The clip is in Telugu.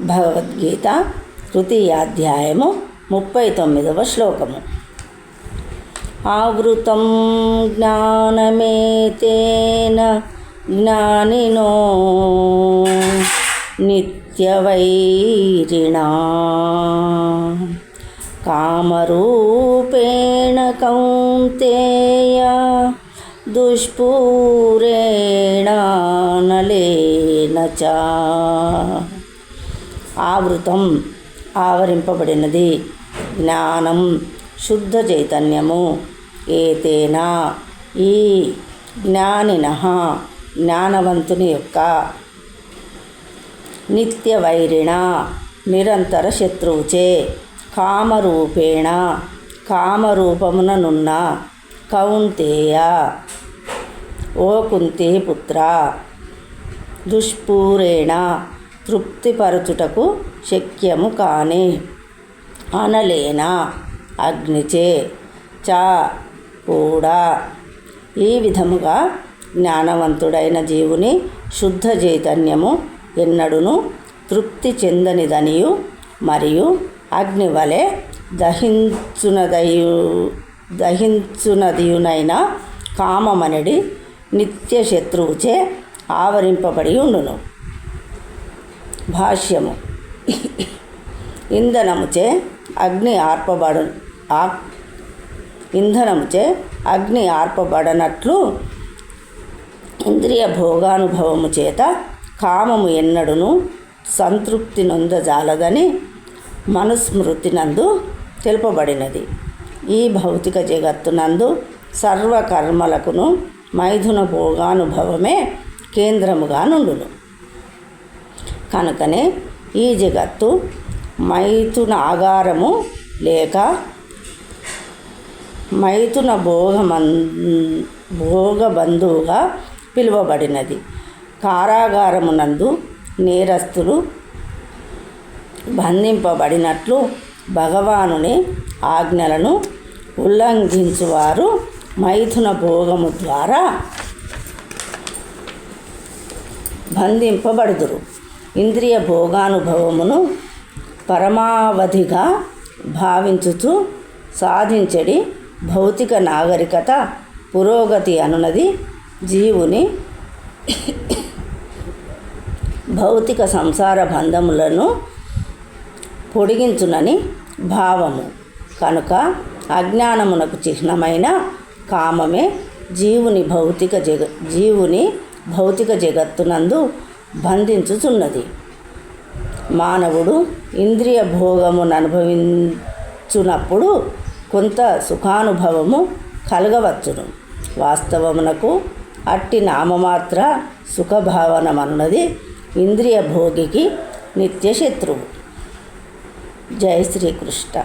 భగవద్గీత తృతీయాధ్యాయము ముప్పై తొమ్మిదవ శ్లోకము. ఆవృతం జ్ఞానమేతేన జ్ఞానినో నిత్యవైరిణా. కామరూపేణ కౌంతేయ దుష్పూరేణానలేన చ. ఆవృతం ఆవరింపబడినది. జ్ఞానం శుద్ధ చైతన్యము ఏతేనా? ఈ జ్ఞానిన జ్ఞానవంతుని యొక్క నిత్య వైరిణ నిరంతర శత్రువుచే కామరూపేణ కామరూపముననున్న కౌంతేయ. ఓ కుంతే పుత్ర దుష్పూరేణ తృప్తిపరచుటకు శక్యము కాని అనలేనా. అగ్నిచే చ కూడా. ఈ విధముగా జ్ఞానవంతుడైన జీవుని శుద్ధ చైతన్యము ఎన్నడును తృప్తి చెందనిదనియు మరియు అగ్ని వలె దహించునదయు దహించునదియునైన కామమనడి నిత్య శత్రువుచే ఆవరింపబడి ఉండును. భాష్యము. ఇంధనముచే అగ్ని ఆర్పబడు ఆ ఇంధనముచే అగ్ని ఆర్పబడనట్లు ఇంద్రియ భోగానుభవము చేత కామము ఎన్నడును సంతృప్తి నొందజాలదని మనుస్మృతినందు తెలుపబడినది. ఈ భౌతిక జగత్తునందు సర్వకర్మలకును మైథున భోగానుభవమే కేంద్రముగా నుండును. కనుకనే ఈ జగత్తు మైథున ఆగారము లేక మైథున భోగమన్ భోగబంధువుగా పిలువబడినది. కారాగారమునందు నేరస్తులు బంధింపబడినట్లు భగవానుని ఆజ్ఞలను ఉల్లంఘించువారు మైథున భోగము ద్వారా బంధింపబడుదురు. ఇంద్రియ భోగానుభవమును పరమావధిగా భావించుచు సాధించడి భౌతిక నాగరికత పురోగతి అనున్నది జీవుని భౌతిక సంసార బంధములను పొడిగించునని భావము. కనుక అజ్ఞానమునకు చిహ్నమైన కామమే జీవుని భౌతిక జగ జీవుని భౌతిక జగత్తునందు బంధించుచున్నది. మానవుడు ఇంద్రియ భోగమును అనుభవించునప్పుడు కొంత సుఖానుభవము కలగవచ్చును. వాస్తవమునకు అట్టి నామమాత్ర సుఖభావనమన్నది ఇంద్రియ భోగికి నిత్య శత్రువు జై శ్రీకృష్ణ.